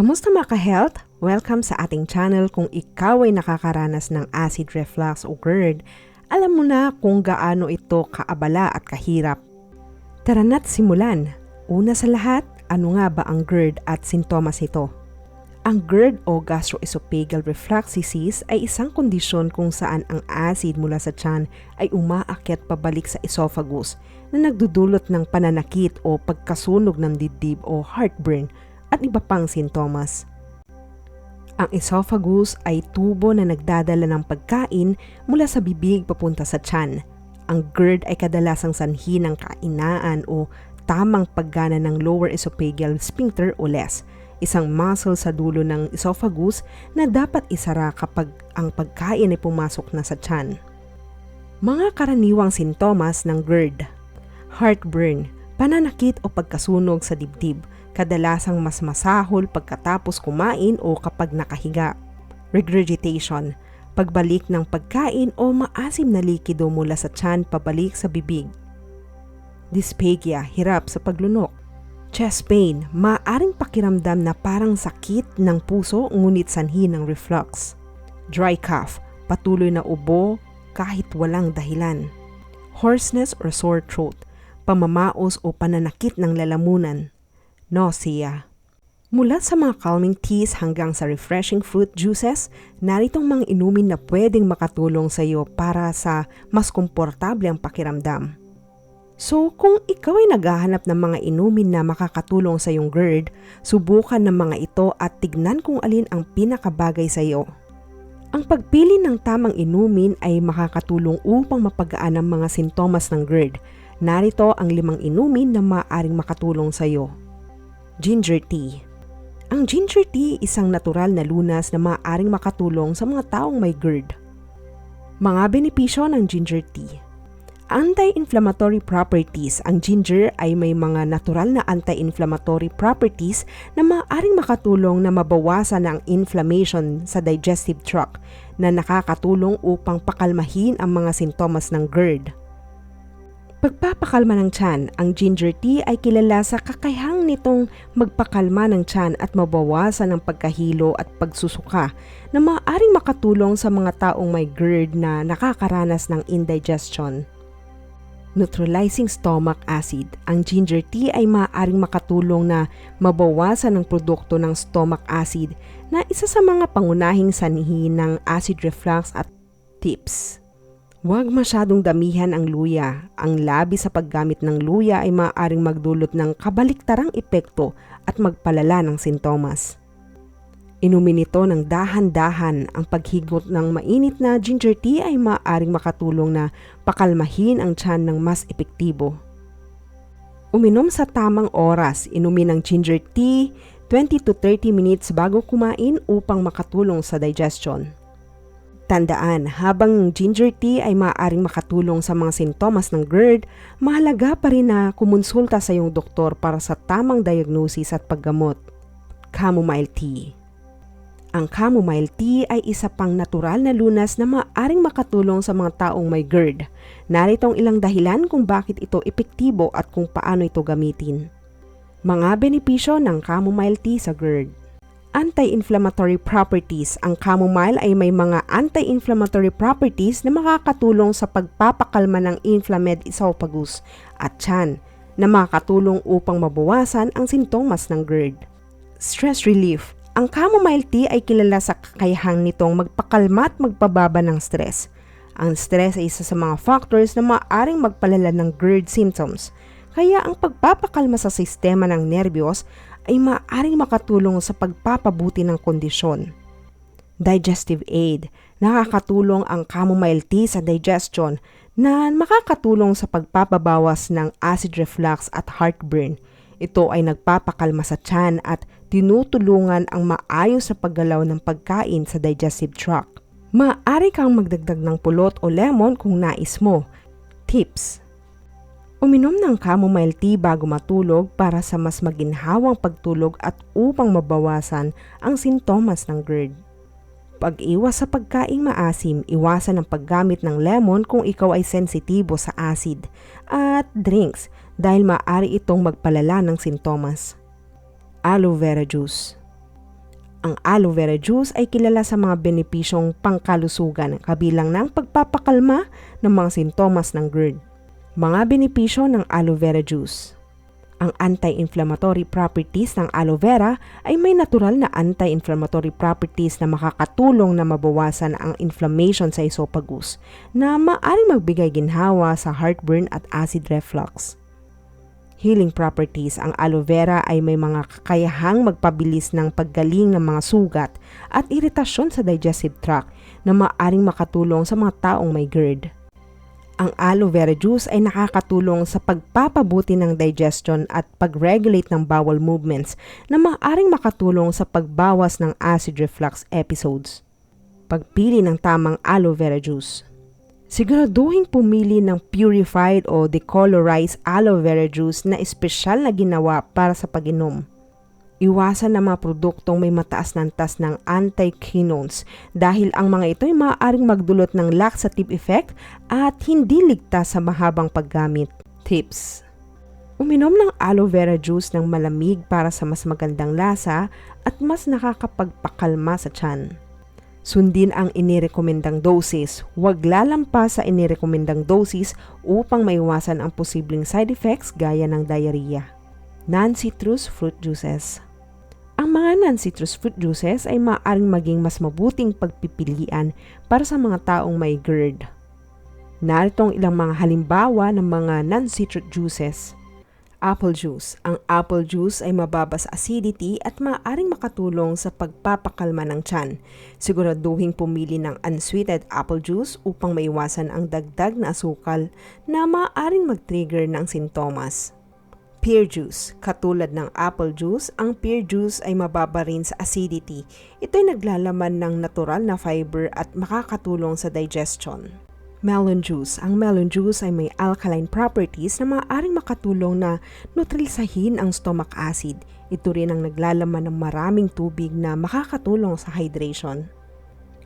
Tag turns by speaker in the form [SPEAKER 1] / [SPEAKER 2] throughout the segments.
[SPEAKER 1] Kamusta mga ka-health? Welcome sa ating channel kung ikaw ay nakakaranas ng acid reflux o GERD. Alam mo na kung gaano ito kaabala at kahirap. Tara na't simulan. Una sa lahat, ano nga ba ang GERD at sintomas ito? Ang GERD o gastroesophageal reflux disease ay isang kondisyon kung saan ang acid mula sa tiyan ay umaakyat pabalik sa esophagus na nagdudulot ng pananakit o pagkasunog ng dibdib o heartburn at iba pang sintomas. Ang esophagus ay tubo na nagdadala ng pagkain mula sa bibig papunta sa tiyan. Ang GERD ay kadalasang sanhi ng kainaan o tamang paggana ng lower esophageal sphincter o LES, isang muscle sa dulo ng esophagus na dapat isara kapag ang pagkain ay pumasok na sa tiyan. Mga karaniwang sintomas ng GERD Heartburn, pananakit o pagkasunog sa dibdib, kadalasang mas masahol pagkatapos kumain o kapag nakahiga. Regurgitation, pagbalik ng pagkain o maasim na likido mula sa tiyan pabalik sa bibig. Dysphagia, hirap sa paglunok. Chest pain, maaring pakiramdam na parang sakit ng puso ngunit sanhi ng reflux. Dry cough, patuloy na ubo kahit walang dahilan. Hoarseness or sore throat, pamamaos o pananakit ng lalamunan. Nausea. Mula sa mga calming teas hanggang sa refreshing fruit juices, naritong mga inumin na pwedeng makatulong sa iyo para sa mas komportable ang pakiramdam. So kung ikaw ay naghahanap ng mga inumin na makakatulong sa iyong GERD, subukan ng mga ito at tignan kung alin ang pinakabagay sa iyo. Ang pagpili ng tamang inumin ay makakatulong upang mapagaan ang mga sintomas ng GERD. Narito ang limang inumin na maaaring makatulong sa iyo. Ginger tea Ang ginger tea isang natural na lunas na maaaring makatulong sa mga taong may GERD. Mga benepisyo ng ginger tea Anti-inflammatory properties. Ang ginger ay may mga natural na anti-inflammatory properties na maaaring makatulong na mabawasan ang inflammation sa digestive tract na nakakatulong upang pakalmahin ang mga sintomas ng GERD. Pagpapakalma ng tiyan, ang ginger tea ay kilala sa kakayahang nitong magpakalma ng tiyan at mabawasan ang pagkahilo at pagsusuka na maaaring makatulong sa mga taong may GERD na nakakaranas ng indigestion neutralizing stomach acid. Ang ginger tea ay maaaring makatulong na mabawasan ang produkto ng stomach acid na isa sa mga pangunahing sanhi ng acid reflux at tips. Huwag masyadong damihan ang luya. Ang labi sa paggamit ng luya ay maaaring magdulot ng kabaliktarang epekto at magpalala ng sintomas. Inumin ito ng dahan-dahan. Ang paghigot ng mainit na ginger tea ay maaaring makatulong na pakalmahin ang tiyan ng mas epektibo. Uminom sa tamang oras. Inumin ang ginger tea 20 to 30 minutes bago kumain upang makatulong sa digestion. Tandaan, habang ginger tea ay maaaring makatulong sa mga sintomas ng GERD, mahalaga pa rin na kumonsulta sa iyong doktor para sa tamang diagnosis at paggamot. Chamomile tea ang chamomile tea ay isa pang natural na lunas na maaring makatulong sa mga taong may GERD. Narito ang ilang dahilan kung bakit ito epektibo at kung paano ito gamitin. Mga benepisyo ng chamomile tea sa GERD. Anti-inflammatory properties. Ang chamomile ay may mga anti-inflammatory properties na makakatulong sa pagpapakalma ng inflamed esophagus at tiyan na makakatulong upang mabawasan ang sintomas ng GERD. Stress relief ang chamomile tea ay kilala sa kakayahang nitong magpakalma at magpababa ng stress. Ang stress ay isa sa mga factors na maaaring magpalala ng GERD symptoms. Kaya ang pagpapakalma sa sistema ng nerbiyos ay maaaring makatulong sa pagpapabuti ng kondisyon. Digestive aid. Nakakatulong ang chamomile tea sa digestion na makakatulong sa pagpapabawas ng acid reflux at heartburn. Ito ay nagpapakalma sa tiyan at tinutulungan ang maayos sa paggalaw ng pagkain sa digestive tract. Maaari kang magdagdag ng pulot o lemon kung nais mo. Tips Uminom ng chamomile tea bago matulog para sa mas maginhawang pagtulog at upang mabawasan ang sintomas ng GERD. Pag-iwas sa pagkaing maasim, iwasan ang paggamit ng lemon kung ikaw ay sensitibo sa acid at drinks dahil maaari itong magpalala ng sintomas aloe vera juice. Ang aloe vera juice ay kilala sa mga benepisyong pangkalusugan kabilang ng pagpapakalma ng mga sintomas ng GERD. Mga benepisyo ng aloe vera juice. Ang anti-inflammatory properties ng aloe vera ay may natural na anti-inflammatory properties na makakatulong na mabawasan ang inflammation sa esophagus na maaring magbigay ginhawa sa heartburn at acid reflux healing properties, ang aloe vera ay may mga kakayahang magpabilis ng paggaling ng mga sugat at iritasyon sa digestive tract na maaring makatulong sa mga taong may GERD. Ang aloe vera juice ay nakakatulong sa pagpapabuti ng digestion at pag-regulate ng bowel movements na maaring makatulong sa pagbawas ng acid reflux episodes. Pagpili ng tamang aloe vera juice siguraduhin pumili ng purified o decolorized aloe vera juice na espesyal na ginawa para sa pag-inom. Iwasan ang mga produktong may mataas ng tas ng antiquinones dahil ang mga ito ay maaaring magdulot ng laxative effect at hindi ligtas sa mahabang paggamit. Tips Uminom ng aloe vera juice ng malamig para sa mas magandang lasa at mas nakakapagpakalma sa tiyan. Sundin ang inirekomendang dosis. Huwag lalampas sa inirekomendang dosis upang maiwasan ang posibleng side effects gaya ng diarrhea. Non-citrus fruit juices Ang mga non-citrus fruit juices ay maaaring maging mas mabuting pagpipilian para sa mga taong may GERD. Narito ang ilang mga halimbawa ng mga non-citrus juices. Apple juice. Ang apple juice ay mababa sa acidity at maaaring makatulong sa pagpapakalma ng tiyan. Siguraduhin pumili ng unsweetened apple juice upang maiwasan ang dagdag na asukal na maaaring mag-trigger ng sintomas. Pear juice. Katulad ng apple juice, ang pear juice ay mababa rin sa acidity. Ito ay naglalaman ng natural na fiber at makakatulong sa digestion. Melon juice. Ang melon juice ay may alkaline properties na maaaring makatulong na neutralisahin ang stomach acid. Ito rin ang naglalaman ng maraming tubig na makakatulong sa hydration.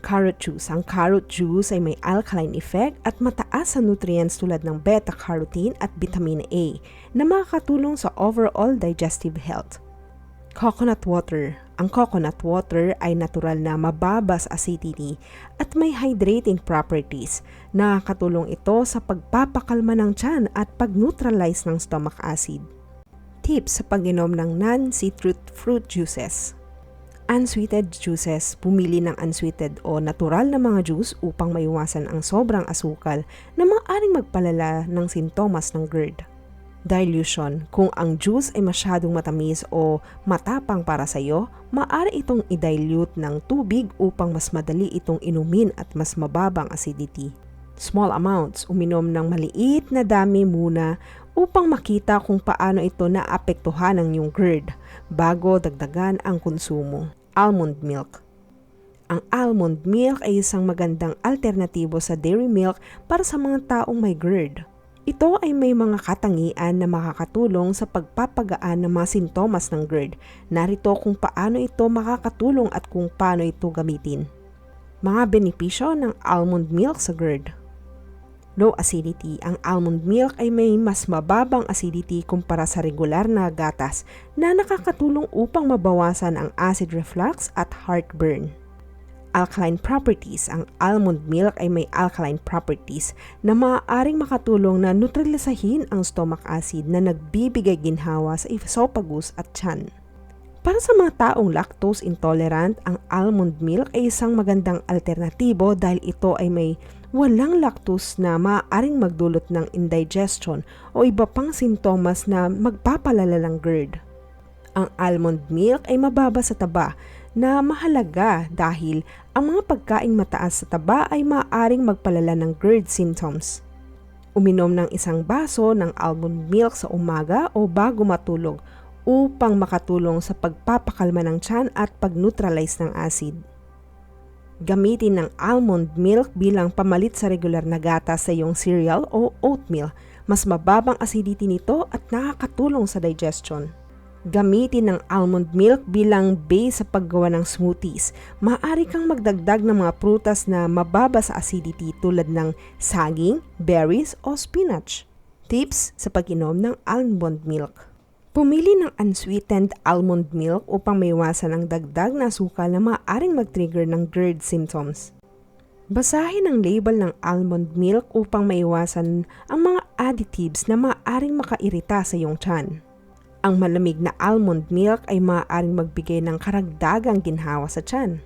[SPEAKER 1] Carrot juice. Ang carrot juice ay may alkaline effect at mataas sa nutrients tulad ng beta-carotene at vitamin A na makakatulong sa overall digestive health. Coconut water. Ang coconut water ay natural na mababas acidity at may hydrating properties. Nakakatulong ito sa pagpapakalma ng tiyan at pag-neutralize ng stomach acid. Tips sa pag-inom ng non-citrus fruit juices. Unsweetened juices, pumili ng unsweetened o natural na mga juice upang maiwasan ang sobrang asukal na maaaring magpalala ng sintomas ng GERD dilution. Kung ang juice ay masyadong matamis o matapang para sa iyo, maaari itong i-dilute ng tubig upang mas madali itong inumin at mas mababang acidity. Small amounts, uminom ng maliit na dami muna upang makita kung paano ito naapektuhan ng iyong GERD bago dagdagan ang konsumo. Almond milk ang almond milk ay isang magandang alternatibo sa dairy milk para sa mga taong may GERD. Ito ay may mga katangian na makakatulong sa pagpapagaan ng mga sintomas ng GERD. Narito kung paano ito makakatulong at kung paano ito gamitin. Mga benepisyo ng almond milk sa GERD. Low acidity. Ang almond milk ay may mas mababang acidity kumpara sa regular na gatas na nakakatulong upang mabawasan ang acid reflux at heartburn alkaline properties. Ang almond milk ay may alkaline properties na maaaring makatulong na neutralisahin ang stomach acid na nagbibigay ginhawa sa esophagus at tiyan. Para sa mga taong lactose intolerant, ang almond milk ay isang magandang alternatibo dahil ito ay may walang lactose na maaaring magdulot ng indigestion o iba pang sintomas na magpapalala ng GERD. Ang almond milk ay mababa sa taba na mahalaga dahil ang mga pagkain mataas sa taba ay maaaring magpalala ng GERD symptoms. Uminom ng isang baso ng almond milk sa umaga o bago matulog upang makatulong sa pagpapakalma ng tiyan at pag-neutralize ng acid. Gamitin ng almond milk bilang pamalit sa regular na gatas sa iyong cereal o oatmeal. Mas mababang acidity nito at nakakatulong sa digestion. Gamitin ng almond milk bilang base sa paggawa ng smoothies. Maaari kang magdagdag ng mga prutas na mababa sa acidity tulad ng saging, berries o spinach. Tips sa pag-inom ng almond milk. Pumili ng unsweetened almond milk upang maiwasan ang dagdag na asukal na maaaring mag-trigger ng GERD symptoms. Basahin ang label ng almond milk upang maiwasan ang mga additives na maaaring makairita sa iyong tiyan. Ang malamig na almond milk ay maaaring magbigay ng karagdagang ginhawa sa tiyan.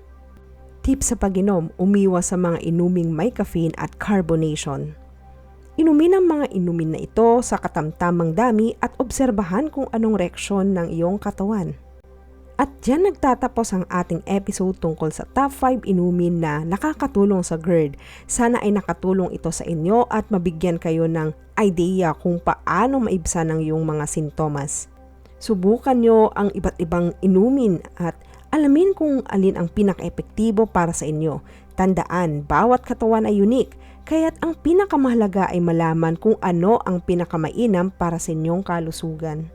[SPEAKER 1] Tip sa pag-inom, umiwas sa mga inuming may caffeine at carbonation. Inumin ang mga inumin na ito sa katamtamang dami at obserbahan kung anong reaksyon ng iyong katawan. At dyan nagtatapos ang ating episode tungkol sa top 5 inumin na nakakatulong sa GERD. Sana ay nakatulong ito sa inyo at mabigyan kayo ng idea kung paano maibsan ang iyong mga sintomas. Subukan nyo ang iba't ibang inumin at alamin kung alin ang pinaka-epektibo para sa inyo. Tandaan, bawat katawan ay unique, kaya't ang pinakamahalaga ay malaman kung ano ang pinakamainam para sa inyong kalusugan.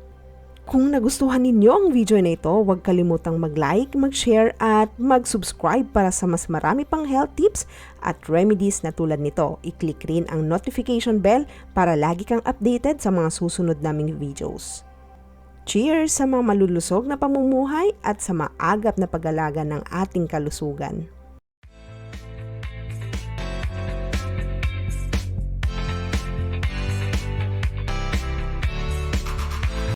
[SPEAKER 1] Kung nagustuhan ninyo ang video na ito, huwag kalimutang mag-like, mag-share at mag-subscribe para sa mas marami pang health tips at remedies na tulad nito. I-click rin ang notification bell para lagi kang updated sa mga susunod naming videos. Cheers sa mga malulusog na pamumuhay at sa maagap na pag-alaga ng ating kalusugan.